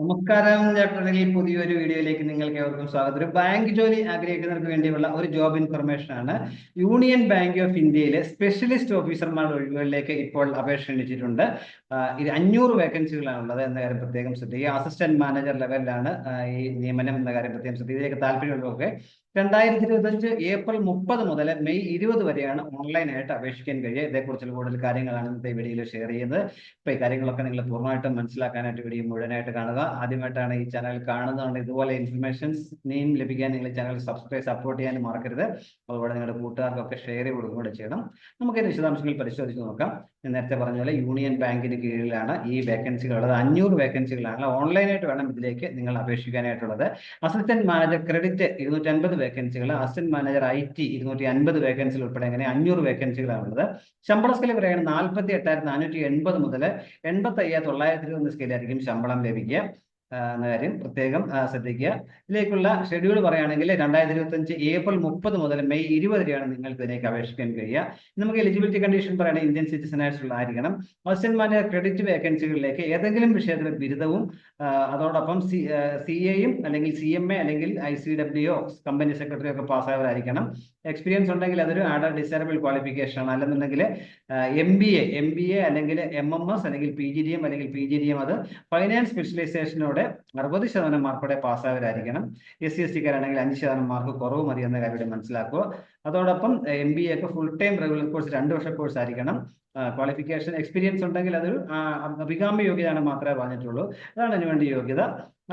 നമസ്കാരം ചേട്ടനിൽ പുതിയൊരു വീഡിയോയിലേക്ക് നിങ്ങൾക്ക് ഏവർക്കും സ്വാഗതം. ഒരു ബാങ്ക് ജോലി ആഗ്രഹിക്കുന്നവർക്ക് വേണ്ടിയുള്ള ഒരു ജോബ് ഇൻഫർമേഷൻ ആണ്. യൂണിയൻ ബാങ്ക് ഓഫ് ഇന്ത്യയിലെ സ്പെഷ്യലിസ്റ്റ് ഓഫീസർമാരുടെ ഒഴിവുകളിലേക്ക് ഇപ്പോൾ അപേക്ഷ ക്ഷണിച്ചിട്ടുണ്ട്. ഇത് അഞ്ഞൂറ് വേക്കൻസികളാണ് ഉള്ളത് എന്ന കാര്യം പ്രത്യേകം ശ്രദ്ധിക്കുക. അസിസ്റ്റന്റ് മാനേജർ ലെവലിലാണ് ഈ നിയമനം എന്ന കാര്യം പ്രത്യേകം ശ്രദ്ധിക്കുക. ഇതിലേക്ക് താല്പര്യമുള്ളവർക്ക് രണ്ടായിരത്തി ഇരുപത്തഞ്ച് ഏപ്രിൽ മുപ്പത് മുതൽ മെയ് ഇരുപത് വരെയാണ് ഓൺലൈനായിട്ട് അപേക്ഷിക്കാൻ കഴിയുക. ഇതേക്കുറിച്ചുള്ള കൂടുതൽ കാര്യങ്ങളാണ് ഇന്നത്തെ വീഡിയോയിൽ ഷെയർ ചെയ്യുന്നത്. ഇപ്പൊ ഈ കാര്യങ്ങളൊക്കെ നിങ്ങൾ പൂർണമായിട്ടും മനസ്സിലാക്കാനായിട്ട് വീഡിയോ മുഴുവനായിട്ട് കാണുക. ആദ്യമായിട്ടാണ് ഈ ചാനൽ കാണുന്നതുകൊണ്ട് ഇതുപോലെ ഇൻഫർമേഷൻസ് നെയിം ലഭിക്കാൻ നിങ്ങൾ ചാനൽ സബ്സ്ക്രൈബ് സപ്പോർട്ട് ചെയ്യാനും മറക്കരുത്. അതുപോലെ നിങ്ങളുടെ കൂട്ടുകാർക്കൊക്കെ ഷെയർ കൊടുക്കുകയും കൂടെ ചെയ്യണം. നമുക്ക് വിശദാംശങ്ങൾ പരിശോധിച്ച് നോക്കാം. ഞാൻ നേരത്തെ പറഞ്ഞ പോലെ യൂണിയൻ ബാങ്കിന് കീഴിലാണ് ഈ വേക്കൻസികൾ ഉള്ളത്. അഞ്ഞൂറ് വേക്കൻസികളാണ് ഓൺലൈനായിട്ട് വേണം ഇതിലേക്ക് നിങ്ങൾ അപേക്ഷിക്കാനായിട്ടുള്ളത്. അസിസ്റ്റന്റ് മാനേജർ ക്രെഡിറ്റ് ഇരുന്നൂറ്റി അൻപത് വേക്കൻസികൾ അസിസ്റ്റന്റ് മാനേജർ ഐ ടി ഇരുന്നൂറ്റി അൻപത് വേക്കൻസികൾ ഉൾപ്പെടെ അങ്ങനെ അഞ്ഞൂറ് വേക്കൻസികളാണുള്ളത് ശമ്പള സ്കെയിൽ പറയുകയാണ് നാൽപ്പത്തി എട്ടായിരത്തി നാനൂറ്റി എൺപത് മുതൽ എൺപത്തി അയ്യായിരത്തി തൊള്ളായിരത്തി ഇരുപത് സ്കെയിലായിരിക്കും ശമ്പളം ലഭിക്കുക. എന്ന കാര്യം പ്രത്യേകം ശ്രദ്ധിക്കുക. ഇതിലേക്കുള്ള ഷെഡ്യൂൾ പറയുകയാണെങ്കിൽ രണ്ടായിരത്തി ഇരുപത്തി അഞ്ച് ഏപ്രിൽ മുപ്പത് മുതൽ മെയ് ഇരുപത് വരെയാണ് നിങ്ങൾക്ക് ഇതിലേക്ക് അപേക്ഷിക്കാൻ കഴിയുക. നമുക്ക് എലിജിബിലിറ്റി കണ്ടീഷൻ പറയുന്നത് ഇന്ത്യൻ സിറ്റിസൺ ആയിട്ടുള്ളതായിരിക്കണം മാനേജർ ക്രെഡിറ്റ് വേക്കൻസികളിലേക്ക് ഏതെങ്കിലും വിഷയത്തിലെ ബിരുദവും അതോടൊപ്പം സി സി എയും അല്ലെങ്കിൽ സി എം എ അല്ലെങ്കിൽ I C W company secretary ഒക്കെ പാസ്സായവരായിരിക്കണം. എക്സ്പീരിയൻസ് ഉണ്ടെങ്കിൽ അതൊരു ആഡ് ഡിസേബിൾ ക്വാളിഫിക്കേഷൻ ആണ്. അല്ലെന്നുണ്ടെങ്കിൽ M B A M B A അല്ലെങ്കിൽ എം എം എസ് അല്ലെങ്കിൽ പി ജി ഡി എം അല്ലെങ്കിൽ പി ജി ഡി എം അത് ഫൈനാൻസ് സ്പെഷ്യലൈസേഷനോടെ അറുപത് ശതമാനം മാർക്കോടെ പാസ്സാവരായിരിക്കണം എസ് സി എസ് ടിക്കാരാണെങ്കിൽ അഞ്ച് ശതമാനം മാർക്ക് കുറവ് മതി എന്ന കാര്യം മനസ്സിലാക്കുക. അതോടൊപ്പം എം ബി എ ഒക്കെ ഫുൾ ടൈം റെഗുലർ കോഴ്സ് രണ്ട് വർഷ കോഴ്സ് ആയിരിക്കണം. ക്വാളിഫിക്കേഷൻ എക്സ്പീരിയൻസ് ഉണ്ടെങ്കിൽ അതൊരു അഭികാമ്യ യോഗ്യതയാണ് മാത്രമേ പറഞ്ഞിട്ടുള്ളൂ. അതാണ് അതിനുവേണ്ടി യോഗ്യത.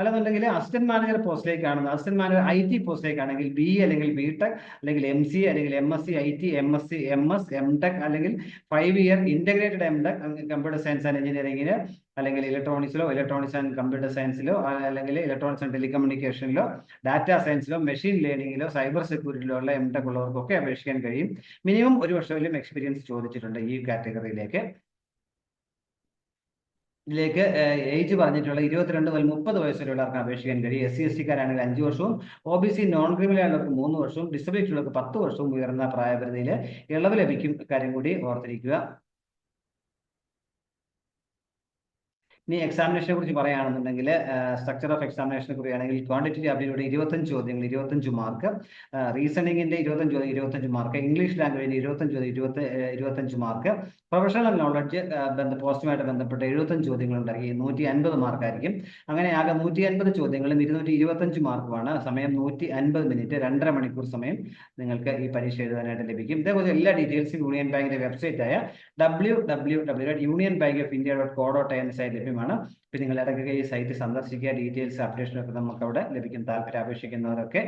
അല്ലെന്നുണ്ടെങ്കിൽ അസിസ്റ്റന്റ് മാനേജർ പോസ്റ്റിലേക്കാണ് അസിസ്റ്റന്റ് മാനേജർ ഐ ടി പോസ്റ്റിലേക്കാണെങ്കിൽ ബി അല്ലെങ്കിൽ ബി ടെക് അല്ലെങ്കിൽ എം സി അല്ലെങ്കിൽ M S C I T M S C M S M tech അല്ലെങ്കിൽ five year integrated M tech computer science and എഞ്ചിനീയറിംഗിന് അല്ലെങ്കിൽ ഇലക്ട്രോണിക്സിലോ electronics and computer സയൻസിലോ അല്ലെങ്കിൽ electronics and ടെലികമ്മ്യൂണിക്കേഷനിലോ ഡാറ്റ സയൻസിലോ മെഷീൻ ലേണിംഗിലോ സൈബർ സെക്യൂരിറ്റിയിലോ ഉള്ള എം ടെക് ഉള്ളവർക്കൊക്കെ അപേക്ഷിക്കാൻ കഴിയും. മിനിമം ഒരു വർഷമെങ്കിലും എക്സ്പീരിയൻസ് ചോദിച്ചിട്ടുണ്ട് ഈ കാറ്റഗറിയിലേക്ക് ഇതിലേക്ക് ഏജ് പറഞ്ഞിട്ടുള്ള ഇരുപത്തിരണ്ട് മുതൽ മുപ്പത് വയസ്സുള്ളവർക്ക് അപേക്ഷിക്കാൻ കഴിയും. എസ് സി എസ് ടിക്കാരാണെങ്കിൽ അഞ്ച് വർഷവും ഒ ബി സി നോൺ ആണെങ്കിൽ മൂന്ന് വർഷവും ഡിസബിലിറ്റി ഉള്ളവർക്ക് പത്ത് വർഷവും ഉയർന്ന പ്രായപരിധിയിൽ ഇളവ് ലഭിക്കും. കാര്യം കൂടി ഓർത്തിരിക്കുക. ഇനി എക്സാമിനേഷനെ കുറിച്ച് പറയുകയാണെന്നുണ്ടെങ്കിൽ സ്ട്രക്ചർ ഓഫ് എക്സാമിനേഷനെ കുറിയാണെങ്കിൽ ക്വാണ്ടിറ്റേറ്റീവ് ആപ്റ്റിറ്റ്യൂഡ് ഇരുപത്തഞ്ച് ചോദ്യങ്ങൾ ഇരുപത്തഞ്ച് മാർക്ക് റീസണിങ്ങിന്റെ ഇരുപത്തഞ്ച് ചോദ്യം ഇരുപത്തഞ്ച് മാർക്ക് ഇംഗ്ലീഷ് ലാംഗ്വേജിന് ഇരുപത്തഞ്ച് ചോദ്യം ഇരുപത്തി ഇരുപത്തഞ്ച് മാർക്ക് പ്രൊഫഷണൽ നോളജ് ബന്ധ പോസ്റ്റുമായിട്ട് ബന്ധപ്പെട്ട് എഴുപത്തഞ്ച് ചോദ്യങ്ങൾ ഉണ്ടാക്കി നൂറ്റി അൻപത് മാർക്കായിരിക്കും അങ്ങനെ ആകെ നൂറ്റി അൻപത് ചോദ്യങ്ങളും ഇരുന്നൂറ്റി ഇരുപത്തഞ്ച് മാർക്കുമാണ് സമയം നൂറ്റി അൻപത് മിനിറ്റ് രണ്ടര മണിക്കൂർ സമയം നിങ്ങൾക്ക് ഈ പരീക്ഷ എഴുതാനായിട്ട് ലഭിക്കും. ഇതേപോലെ എല്ലാ ഡീറ്റെയിൽസും യൂണിയൻ ബാങ്കിന്റെ വെബ്സൈറ്റ് ആയ W W W dot Union Bank of India dot co dot in site ലഭ്യമാണ് ഇപ്പം നിങ്ങൾ ഇടയ്ക്കൊക്കെ ഈ സൈറ്റ് സന്ദർശിക്കുക ഡീറ്റെയിൽസ് അപ്ഡേഷനൊക്കെ നമുക്ക് അവിടെ ലഭിക്കും. താല്പര്യം അപേക്ഷിക്കുന്നവരൊക്കെ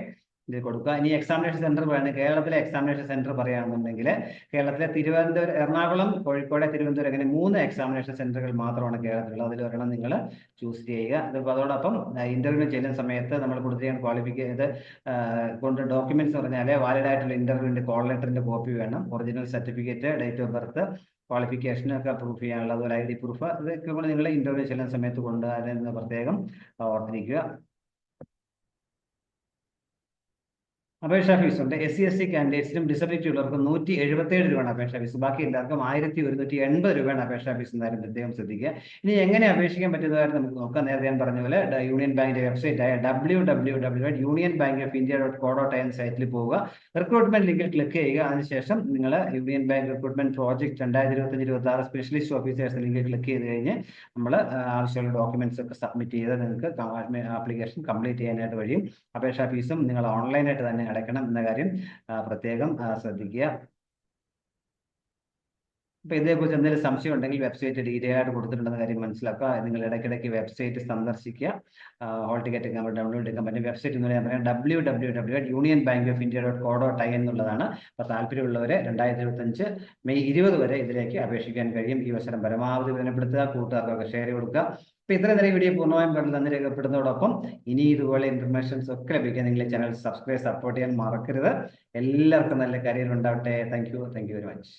ഇത് കൊടുക്കുക. ഇനി എക്സാമിനേഷൻ സെന്റർ പറയുന്നത് കേരളത്തിലെ എക്സാമിനേഷൻ സെന്റർ പറയുകയാണെന്നുണ്ടെങ്കിൽ കേരളത്തിലെ തിരുവനന്തപുരം എറണാകുളം കോഴിക്കോട് തിരുവനന്തപുരം അങ്ങനെ മൂന്ന് എക്സാമിനേഷൻ സെന്ററുകൾ മാത്രമാണ് കേരളത്തിലുള്ളത്. അതിൽ ഒരെണ്ണം നിങ്ങൾ ചൂസ് ചെയ്യുക. അതിപ്പോൾ അതോടൊപ്പം ഇന്റർവ്യൂ ചെയ്യുന്ന സമയത്ത് നമ്മൾ കൊടുത്തിരിക്കുന്ന ക്വാളിഫിക്കേഷൻ കൊണ്ട് ഡോക്യുമെന്റ്സ് പറഞ്ഞാൽ വാലിഡ് ആയിട്ടുള്ള ഇന്റർവ്യൂവിന്റെ കോൾ ലെറ്ററിന്റെ കോപ്പി വേണം. Original certificate date of birth ക്വാളിഫിക്കേഷനൊക്കെ proof ചെയ്യാനുള്ള അതുപോലെ ഐ ഡി പ്രൂഫ് ഇതൊക്കെ നിങ്ങൾ ഇന്റർവ്യൂ ചെയ്യുന്ന സമയത്ത് കൊണ്ടുവരുന്ന പ്രത്യേകം ഓർത്തിരിക്കുക. അപേക്ഷാ ഫീസ് ഉണ്ട്. എസ് സി എസ് സി കാൻഡിഡേറ്റ്സിനും ഡിസബിലിറ്റി ഉള്ളവർക്ക് നൂറ്റി എഴുപത്തേഴ് രൂപയാണ് അപേക്ഷാ ഫീസ് ബാക്കി എല്ലാവർക്കും ആയിരത്തി ഒരുന്നൂറ്റി എൺപത് രൂപയാണ് അപേക്ഷാ ഫീസ് എന്നാലും പ്രത്യേകം ശ്രദ്ധിക്കുക. ഇനി എങ്ങനെ അപേക്ഷിക്കാൻ പറ്റുന്നതായിട്ട് നമുക്ക് നോക്കാം. നേരത്തെ ഞാൻ പറഞ്ഞ പോലെ യൂണിയൻ ബാങ്കിന്റെ വെബ്സൈറ്റ് ആയ W W W dot Union Bank of India dot co dot in സൈറ്റിൽ പോവുക. റിക്രൂട്ട്മെന്റ് ലിങ്കിൽ ക്ലിക്ക് ചെയ്യുക. അതിനുശേഷം നിങ്ങൾ യൂണിയൻ ബാങ്ക് റിക്രൂട്ട്മെന്റ് പ്രോജക്ട് രണ്ടായിരത്തി ഇരുപത്തഞ്ച് ഇരുപത്തി ആറ് സ്പെഷ്യലിസ്റ്റ് ഓഫീസേഴ്സ് ലിങ്കിൽ ക്ലിക്ക് ചെയ്ത് കഴിഞ്ഞ് നമ്മൾ ആവശ്യമുള്ള ഡോക്യുമെന്റ്സ് ഒക്കെ സബ്മിറ്റ് ചെയ്ത് നിങ്ങൾക്ക് ആപ്ലിക്കേഷൻ കംപ്ലീറ്റ് ചെയ്യാനായിട്ട് കഴിയും. അപേക്ഷാ ഫീസും നിങ്ങൾ ഓൺലൈനായിട്ട് തന്നെ അടയ്ക്കണം എന്ന കാര്യം പ്രത്യേകം ശ്രദ്ധിക്കുക. അപ്പൊ ഇതേക്കുറിച്ച് എന്തെങ്കിലും സംശയം ഉണ്ടെങ്കിൽ വെബ്സൈറ്റ് ഡീറ്റെയിൽ ആയിട്ട് കൊടുത്തിട്ടുണ്ടെന്ന കാര്യം മനസ്സിലാക്കുക. നിങ്ങൾ ഇടയ്ക്കിടയ്ക്ക് വെബ്സൈറ്റ് സന്ദർശിക്കുക. ഹോൾ ടിക്കറ്റ് നമ്മൾ ഡൗൺലോഡ് എടുക്കാൻ പറ്റും. വെബ്സൈറ്റ് എന്ന് പറയാൻ പറയാം W W W Union Bank of India dot co dot I എന്നുള്ളതാണ്. അപ്പോൾ താല്പര്യമുള്ളവരെ രണ്ടായിരത്തി ഇരുപത്തഞ്ച് മെയ് ഇരുപത് വരെ ഇതിലേക്ക് അപേക്ഷിക്കാൻ കഴിയും. ഈ അവസരം പരമാവധി വിലപ്പെടുത്തുക കൂട്ടുകാർക്കൊക്കെ ഷെയർ കൊടുക്കുക. അപ്പൊ ഇത്രയും നേരം വീഡിയോ പൂർണമായും കണ്ട് നന്ദി രേഖപ്പെടുന്നതോടൊപ്പം ഇനി ഇതുപോലെ ഇൻഫർമേഷൻസ് ഒക്കെ ലഭിക്കാൻ നിങ്ങൾ ചാനൽ സബ്സ്ക്രൈബ് സപ്പോർട്ട് ചെയ്യാൻ മറക്കരുത്. എല്ലാവർക്കും നല്ല കരിയർ ഉണ്ടാവട്ടെ. Thank you thank you very much